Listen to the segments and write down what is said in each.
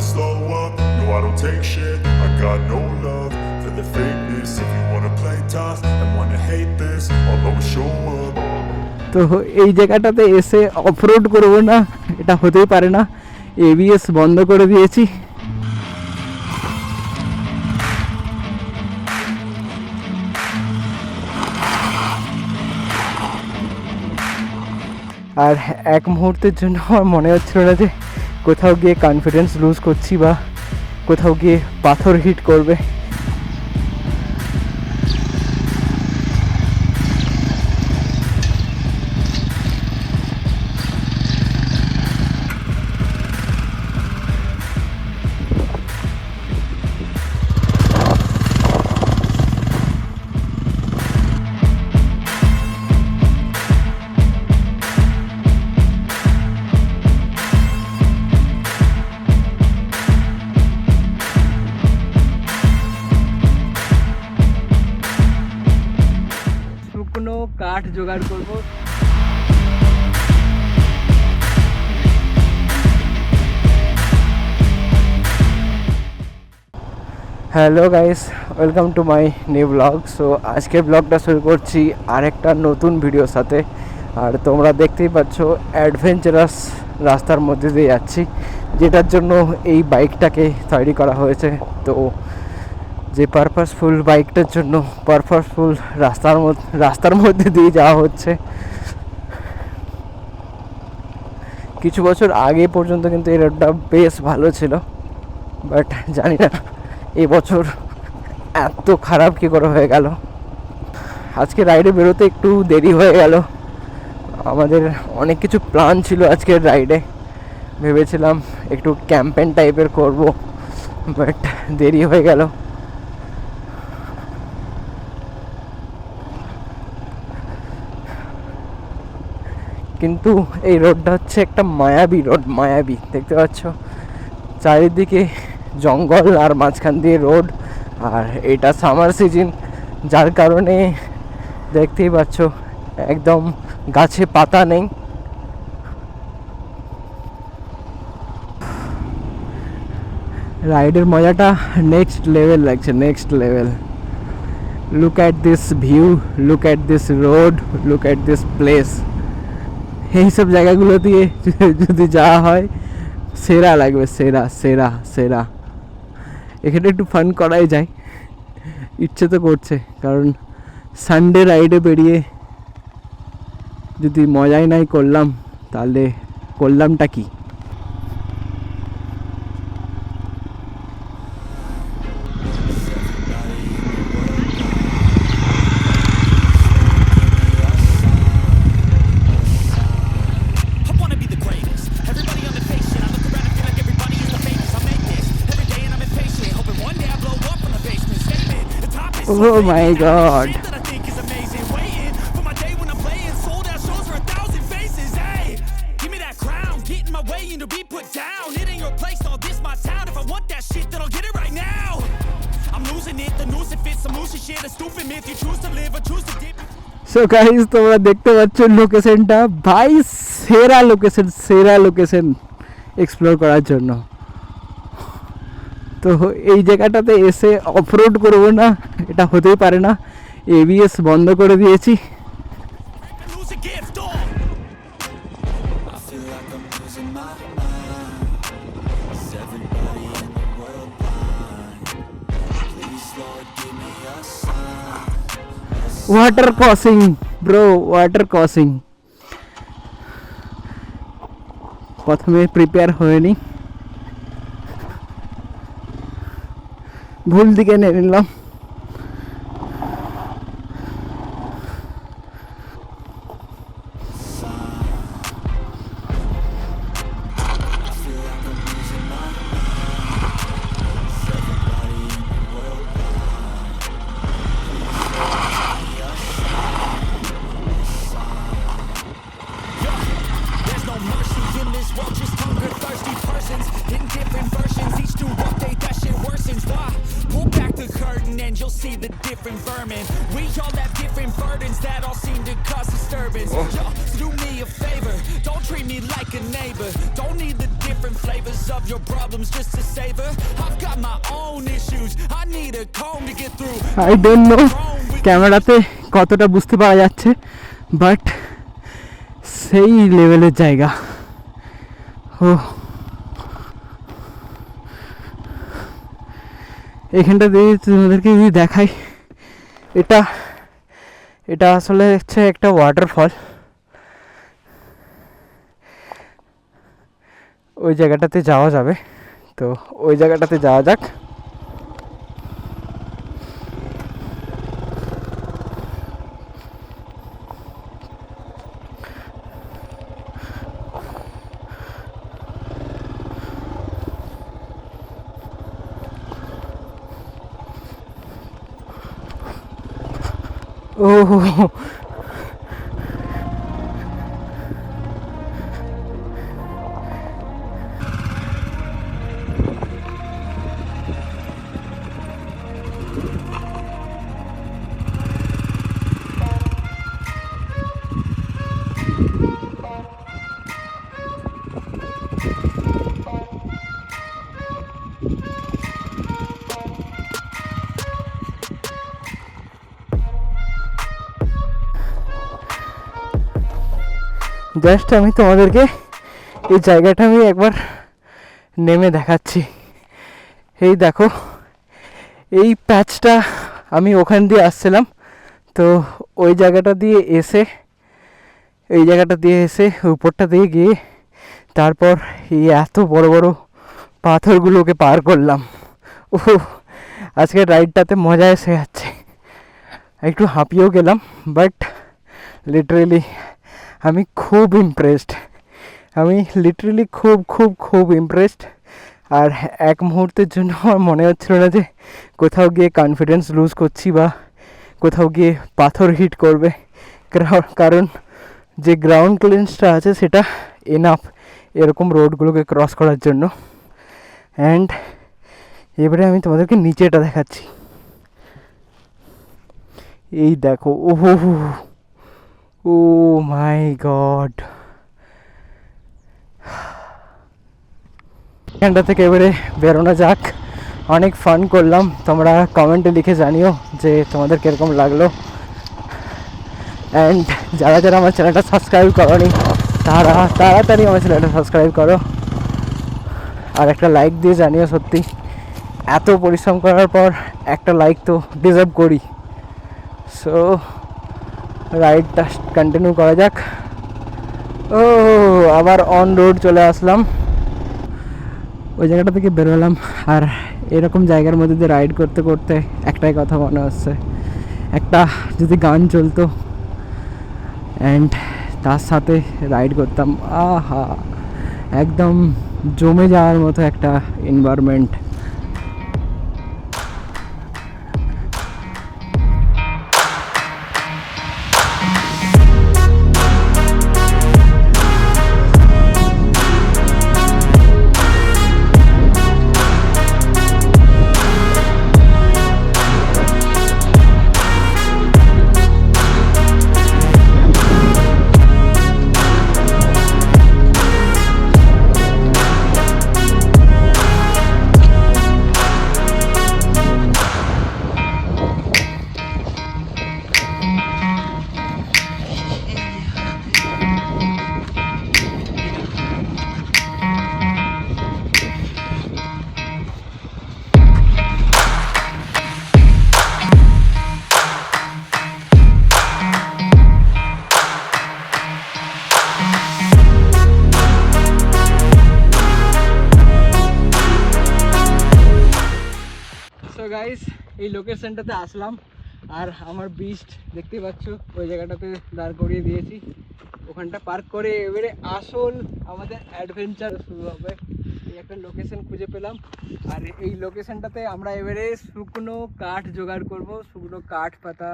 never slow up. No, I don't take shit. I got no love for the fakeness. If you wanna play tough and wanna hate this, I'll always show up. তো এই জায়গাটাতে এসে off-road করব না এটা হতেই পারে না এবিএস বন্ধ করে দিয়েছি আর এক মুহূর্তের জন্য আমার মনে হচ্ছিল না যে কোথাও গিয়ে কনফিডেন্স লুজ করছি বা কোথাও গিয়ে পাথর হিট করবে। জোগাড় করব। Hello guys welcome to my new blog so আজকের ব্লগটা শুরু করছি আরেকটা নতুন ভিডিওর সাথে। আর তোমরা দেখতেই পাচ্ছ অ্যাডভেঞ্চারাস রাস্তার মধ্যে দিয়ে যাচ্ছি, যেটার জন্য এই বাইকটাকে তৈরি করা হয়েছে। তো যে পারপাসফুল বাইকটার জন্য পারপাসফুল রাস্তার মধ্যে রাস্তার মধ্যে দিয়ে যাওয়া হচ্ছে। কিছু বছর আগে পর্যন্ত কিন্তু এই রোডটা বেশ ভালো ছিল বাট জানি না এবছর এত খারাপ কী করে হয়ে গেল। আজকে রাইডে বেরোতে একটু দেরি হয়ে গেল। আমাদের অনেক কিছু প্ল্যান ছিল আজকের রাইডে ভেবেছিলাম একটু ক্যাম্পেন টাইপের করব বাট দেরি হয়ে গেল। কিন্তু এই রোডটা হচ্ছে একটা মায়াবী রোড, মায়াবী, দেখতে পাচ্ছ? চারিদিকে জঙ্গল আর মাঝখান দিয়ে রোড, আর এটা সামার সিজন যার কারণে দেখতেই পাচ্ছ, একদম গাছে পাতা নেই। রাইডের মজাটা নেক্সট লেভেল লাগছে next level look at this view look at this road look at this place এইসব জায়গাগুলো দিয়ে যদি যাওয়া হয়, সেরা লাগবে, সেরা সেরা সেরা। এখানে একটু ফান করাই যায়। ইচ্ছে তো করছে, কারণ সানডে রাইডে বেরিয়ে যদি মজাই নাই করলাম, তাহলে করলামটা কি? Live or choose to dip. So guys তোমরা দেখতে পাচ্ছ লোকেশনটা ভাই সেরা লোকেশন সেরা লোকেশন এক্সপ্লোর করার জন্য। তো এই জায়গাটাতে এসে অফরোড করব না, এটা হতেই পারে না এবিএস বন্ধ করে দিয়েছি Lose a gift. Oh. I প্রথমে প্রিপেয়ার I'm ভুল দিকে নিয়ে নিলাম end, you'll see the different vermin. We all have different burdens that all seem to cause disturbance. Yo, do me a favor, don't treat me like a neighbor. Don't need the different flavors of your problems just to savor. I've got my own issues, I need a comb to get through. I don't know ক্যামেরাতে কতটা বুঝতে পারা যাচ্ছে but সেই লেভেলের জায়গা ও এখানটা দিয়ে তোমাদেরকে যদি দেখাই, এটা এটা আসলে হচ্ছে একটা ওয়াটারফল ওই জায়গাটাতে যাওয়া যাবে। তো ওই জায়গাটাতে যাওয়া যাক। ও জাস্ট আমি তোমাদেরকে এই জায়গাটা আমি একবার নেমে দেখাচ্ছি। এই দেখো, এই প্যাচটা আমি ওখান দিয়ে আসছিলাম। তো ওই জায়গাটা দিয়ে এসে, এই জায়গাটা দিয়ে এসে উপরটা দিয়ে গিয়ে তারপর এই এত বড় বড় পাথরগুলোকে পার করলাম। ও আজকে রাইডটাতে মজা এসে যাচ্ছে। একটু হাঁপিয়েও গেলাম, বাট লিটারেলি আমি খুব ইমপ্রেসড আমি লিটারেলি খুব খুব খুব ইমপ্রেসড আর এক মুহূর্তের জন্য আমার মনে হচ্ছিল না যে কোথাও গিয়ে কনফিডেন্স লুজ করছি বা কোথাও গিয়ে পাথর হিট করবে কারণ- যে গ্রাউন্ড ক্লিয়ারেন্সটা আছে সেটা এনাফ এরকম রোডগুলোকে ক্রস করার জন্য অ্যান্ড এবারে আমি তোমাদেরকে নিচেটা দেখাচ্ছি এই দেখো ও ওহো ও মাই গড। এখানটা থেকে এবারে বেরোনো যাক। অনেক ফান করলাম। তোমরা কমেন্টে লিখে জানিও যে তোমাদের কীরকম লাগল। অ্যান্ড যারা যারা আমার চ্যানেলটা সাবস্ক্রাইব করনি, তারা তাড়াতাড়ি আমার চ্যানেলটা সাবস্ক্রাইব করো। আর একটা লাইক দিয়ে জানিও সত্যি। এত পরিশ্রম করার পর একটা লাইক তো ডিজার্ভ করি। সো রাইডটা কন্টিনিউ করা যাক। ও, আবার অন রোড চলে আসলাম। ওই জায়গাটা থেকে বেরোলাম আর এরকম জায়গার মধ্যে দিয়ে রাইড করতে করতে একটাই কথা মনে হচ্ছে। একটা যদি গান চলতো অ্যান্ড তার সাথে রাইড করতাম, আহা! একদম জমে যাওয়ার মতো একটা এনভায়রনমেন্ট লোকেশনটাতে আসলাম আর আমার বিস্ট দেখতে পাচ্ছ ওই জায়গাটাতে দাঁড় করিয়ে দিয়েছি ওখানটা পার্ক করে এবারে আসল আমাদের অ্যাডভেঞ্চার শুরু হবে এই একটা লোকেশন খুঁজে পেলাম আর এই লোকেশনটাতে আমরা এবারে শুকনো কাঠ জোগাড় করব শুকনো কাঠ পাতা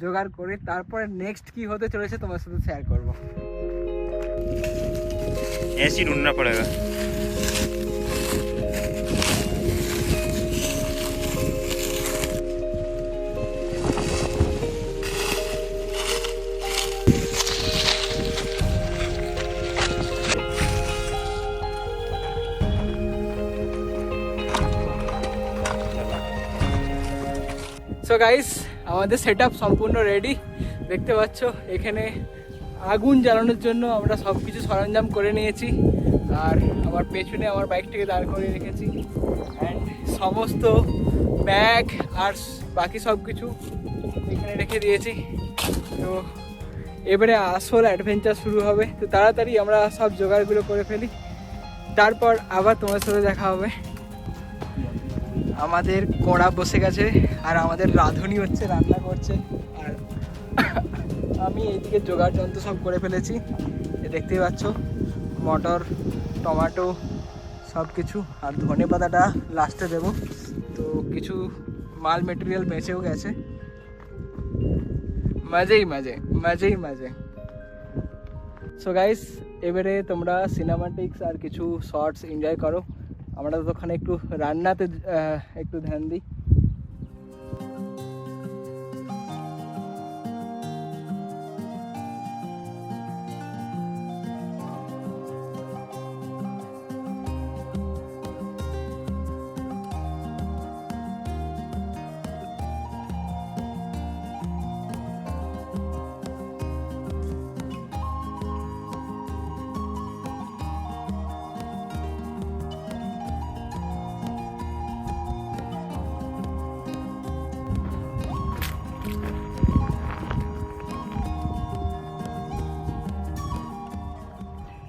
জোগাড় করে তারপরে নেক্সট কি হতে চলেছে তোমার সাথে শেয়ার করব ऐसे ही ढूंढना पड़ेगा গাইস আমাদের সেট সম্পূর্ণ রেডি দেখতে পাচ্ছ, এখানে আগুন জ্বালানোর জন্য আমরা সব কিছু সরঞ্জাম করে নিয়েছি। আর আমার পেছনে আমার বাইকটাকে দাঁড় করে রেখেছি। অ্যান্ড সমস্ত ব্যাগ আর বাকি সব কিছু এখানে রেখে দিয়েছি। তো এবারে আসল অ্যাডভেঞ্চার শুরু হবে। তো তাড়াতাড়ি আমরা সব জোগাড়গুলো করে ফেলি। তারপর আবার তোমার সাথে দেখা হবে। আমাদের কড়া বসে গেছে আর আমাদের রাঁধুনি হচ্ছে, রান্না করছে। আর আমি এইদিকে জোগাড় যন্ত্র সব করে ফেলেছি। দেখতেই পাচ্ছ, মটর, টমাটো সব কিছু আর ধনে পাতাটা লাস্টে দেবো। তো কিছু মাল মেটেরিয়াল বেঁচেও গেছে। মজেই মজে মজেই মাঝে সো গাইস এবারে তোমরা সিনেমাটিক্স আর কিছু শর্টস এনজয় করো। আমরা তো ওখানে একটু রান্নাতে একটু ধ্যান দিই।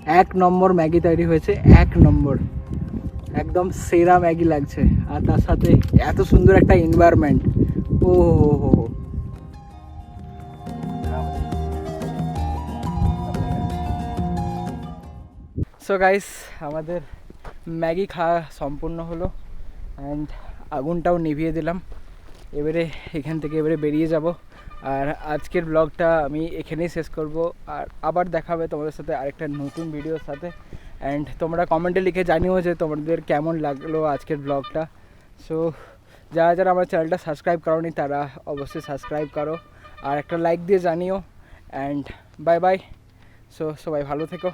এক নম্বর ম্যাগি তৈরি হয়েছে, এক নম্বর। একদম সেরা ম্যাগি লাগছে। আর তার সাথে এত সুন্দর একটা এনভায়রনমেন্ট ও হো হো সো গাইস আমাদের ম্যাগি খাওয়া সম্পূর্ণ হলো। অ্যান্ড আগুনটাও নিভিয়ে দিলাম। এবারে এখান থেকে এবারে বেরিয়ে যাব। আর আজকের ব্লগটা আমি এখানেই শেষ করব। আর আবার দেখা হবে তোমাদের সাথে আরেকটা নতুন ভিডিওর সাথে। অ্যান্ড তোমরা কমেন্টে লিখে জানিও যে তোমাদের কেমন লাগল আজকের ব্লগটা। সো যারা যারা আমার চ্যানেলটা সাবস্ক্রাইব করোনি, তারা অবশ্যই সাবস্ক্রাইব করো। আর একটা লাইক দিয়ে জানিও। অ্যান্ড বাই বাই সো সবাই ভালো থেকো।